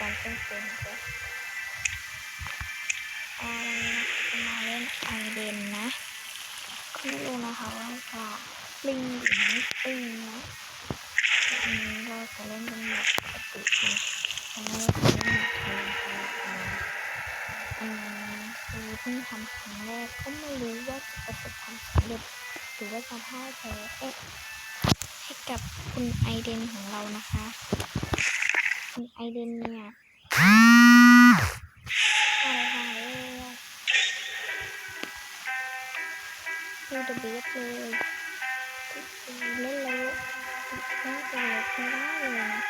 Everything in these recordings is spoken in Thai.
การเต้นเกมด้วยอ่าวันนี้จะมาเล่นไอเดนนะก็ไม่รู้นะคะว่าจะปลิงหรือไม่ปลิงนะอันนี้เราจะเล่นเป็นแบบปกตินะแต่ไม่ได้เล่นแบบเทนเทนอันนี้คือเพิ่งทำครั้งแรกก็ไม่รู้ว่าจะประสบความสำเร็จหรือว่าจะพ่ายแพ้เอ๊ะให้กับคุณไอเดนของเรานะคะ คุณไอเดนเนี่ยอะไรคะดูเดอะเบสเลยเล่นแล้วน่าจะเล่นไม่ได้เลยนะ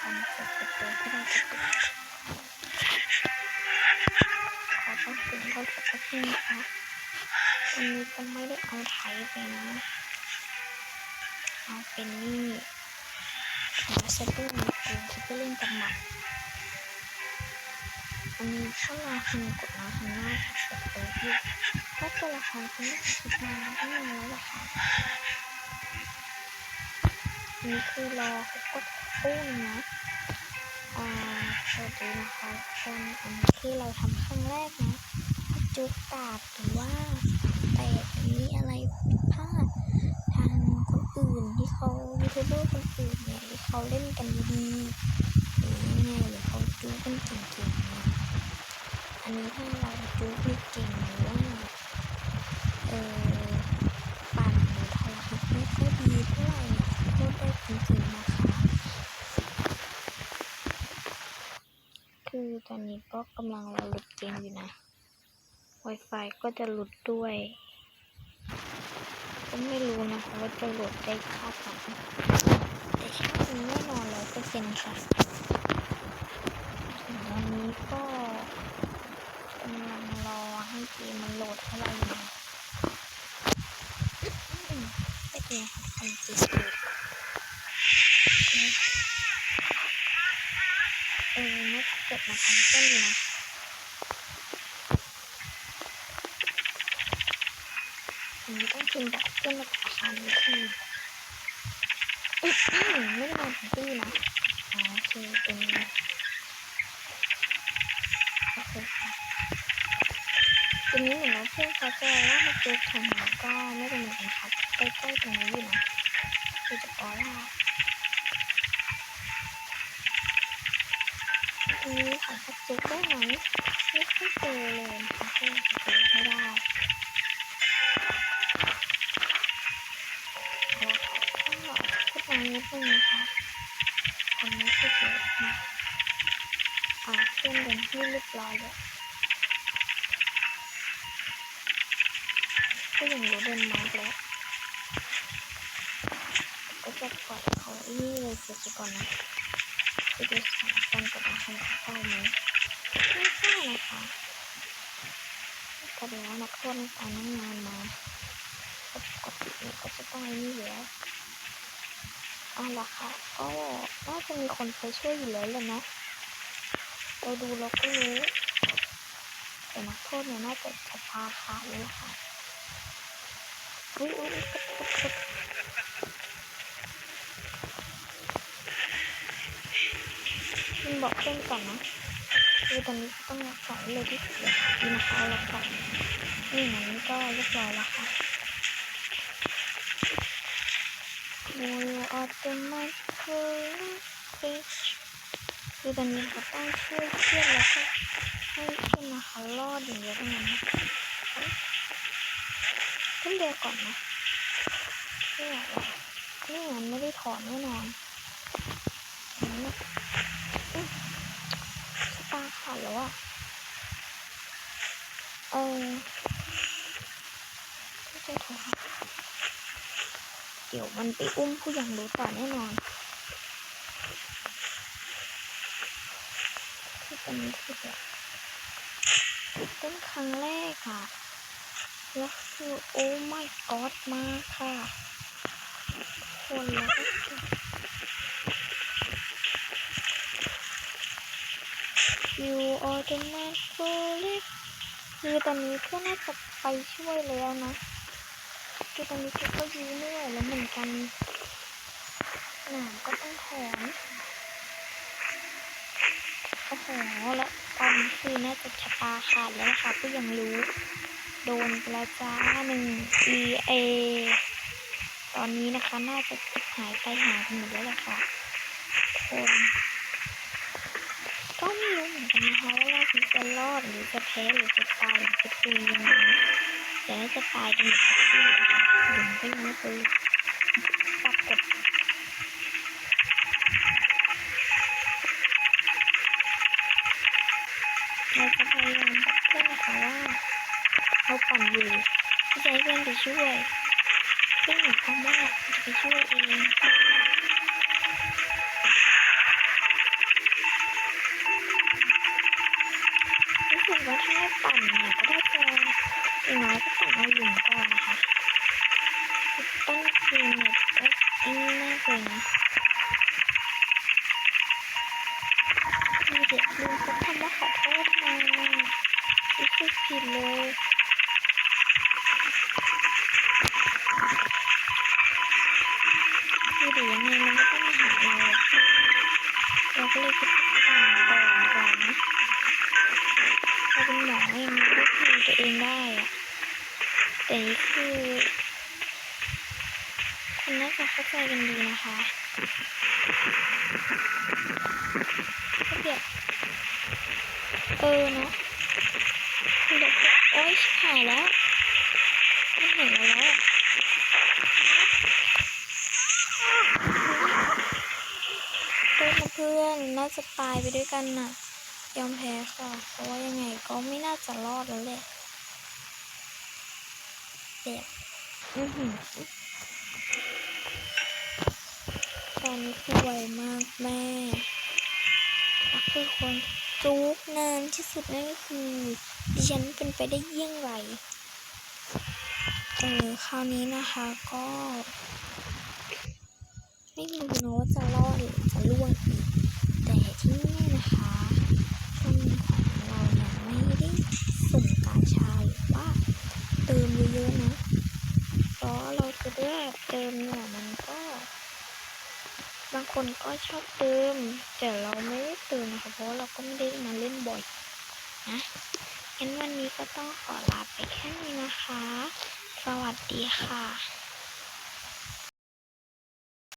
ทำเสร็จประตูก็ได้ประขอต้องถึงก็สักทีนะคะวันนี้ก็ไม่ได้เอาไถไปนะ เอาเป็นนี่ขอสเปอ ร์มีกูสเปเล่นกับหมัดอันนี้ถ้าเราทำกดน้ำทำหน้าสเปอร์ที่ถ้าตัวละครคุณไม่คิดมาตั้งนาแล้วล่ะค่ะนี่คือรอเขากดคู่นะอ่าสวัสดีนะคะคนอันนี้คือเราทำครั้งแรกนะจุกตาหรือว่าแตกมีอะไรผิดพลาดทางคนอื่นที่เขายูทูบเบอร์คนอื่น เขาเล่นกันดีหรือยังไงหรือเขาจู้กันเก่งๆอันนี้ถ้าเราจู้ไม่เก่งหรือว่าเออปั่นหรือทรหัสไม่ค่อยดีเท่าไหร่เนี่ยขอโทษได้วยจริงๆนะคะคือตอนนี้ก็กำลังรอหลุดเกมอยู่นะ Wi-Fi ก็จะหลุดด้วยก็ไม่รู้นะคะว่าจะโหลดได้ค่าไหน แต่คิดว่าแน่นอนร้อยเปอร์เซ็นต์ค่ะวันนี้ก็กำลังรอให้เกมมันโหลดเท่าไหร่นะอืมไม่เป็นไรค่ะทำจีสปีดเออไม่เกิดมาทำต้นนะอันนี้ต้องกินแบบเพื่อนมาขอทานวิธีอื้ อหือไม่ได้มาถึงที่นะอ๋อโอเคเป็นโอเคค่ะทีนี้เหมือนว่าเพื่อนเขาจะว่ามาเจอของหนูก็ไม่เป็นเหมือนกันครับใกล้ๆตรงนี้อยู่นะคือจะบอกว่าทีนี้ของพักจุกได้ไหมไม่ค่อยเจอเลยนะคะเพื่อน เรียบร้อยแล้วก็ยังรู้เดินมาแล้วก็จะปล่อยเขานี่เลยเสร็จก่อนนะไปดูสถานการณ์กับอาหารเข้าไหมไม่ใช่นะคะก็เดี๋ยวนักโทษในการนั่งงานมาปกติเนี่ยก็จะต้องนี่อยู่แล้วเอาละค่ะก็น่าจะมีคนไปช่วยอยู่แล้วแหละเนาะ เราดูเราก็รู้แต่นักโทษเนี่ยน่าจะจะพาขาดเลยล่ะค่ะอุ้ยอุ้ยอุ๊ยมันบอกเพื่อนก่อนนะคือตอนนี้ต้องรักษาเลยที่สุดดีนะคะเอาละค่ะนี่งั้นก็เรียบร้อยแล้วค่ะ Will automatically fish คื อตอนนี้เขาต้องช่วยเพื่อนแล้วก็ให้เพื่อนนะคะรอดอย่างเดียวเท่านั้นขึ้นเรือก่อนนะไม่อยากหรอกไม่งั้นไม่ได้ถอนแน่นอนอย่างนี้นะอุ๊ยสตาร์ขาดแล้วอะเออไม่ใช่โทรหาเดี๋ยวมันไปอุ้มผู้ยังรู้ต่อแน่นอน ที่เป็นคือแบบต้นครั้งแรกค่ะแล้วคือโอ้ my god มากค่ะ คนแล้วก็คือ you are the man for it คือตอนนี้เพื่อนน่าจะไปช่วยแล้วนะคือตอนนี้เขาก็ยื้อไม่ไหวแล้วเหมือนกันหนามก็ต้องถอน โหแล้วตอนนี้คือน่าจะชะตาขาดแล้วล่ะค่ะผู้ยังรู้ โดนไปแล้วจ้าหนึ่ง EA ตอนนี้นะคะน่าจะหายไปหากันหมดแล้วล่ะค่ะคนก็ไม่รู้เหมือนกันนะคะว่าเราจะรอดหรือจะแพ้หรือจะตายหรือจะตุยยังไงแต่น่าจะตายกันหมดทุกที่นะคะหลงก็ยังไม่เคยปร เราจะพยายามบอกเพื่อนนะคะว่าเราปั่นอยู่ที่จะให้เพื่อนไปช่วยซึ่งหมายความว่าจะไปช่วยเองรู้สึกว่าถ้าไม่ปั่นเนี่ยก็ได้จะอย่างน้อยก็ปั่นเอาหลุมก็ มีเด็กลืมพูดคำว่าขอโทษมารู้สึกผิดเลยคือเดี๋ยวยังไงมันก็ต้องมาหาเราเราก็เลยคิดปั่นก่อนดีกว่านะเราเป็นหมอยังไงก็คือตัวเองได้อะแต่นี่คือคนน่าจะเข้าใจกันดีนะคะก็แบบเออเนาะคือแบบโอ๊ยชิบหายแล้วมันเห็นเราแล้วเพื่อนเพื่อนน่าจะตายไปด้วยกันน่ะ ยอมแพ้ค่ะ เพราะว่ายังไงก็ไม่น่าจะรอดแล้วแหละเจ็บอือหือตอนนี้คือไวมากแม่คือคน ลุกนานที่สุดนั่นก็คือดิฉันเป็นไปได้เยี่ยงไรเออคราวนี้นะคะก็ ไม่รู้นะว่าจะรอดหรือจะล่วงอีก แต่ที่นี่นะคะช่วงของเราเนี่ยไม่ได้สุ่มกาชาหรือว่าเติมเยอะๆนะ เพราะเราจะได้เติมเนี่ยมันก็ บางคนก็ชอบเติม แต่เราไม่ได้เติมนะคะเพราะเราก็ไม่ได้มาเล่นบ่อยนะงั้นวันนี้ก็ต้องขอลาไปแค่นี้นะคะ สวัสดีค่ะ